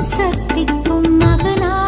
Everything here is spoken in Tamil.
சக்திக்கும் மகனா?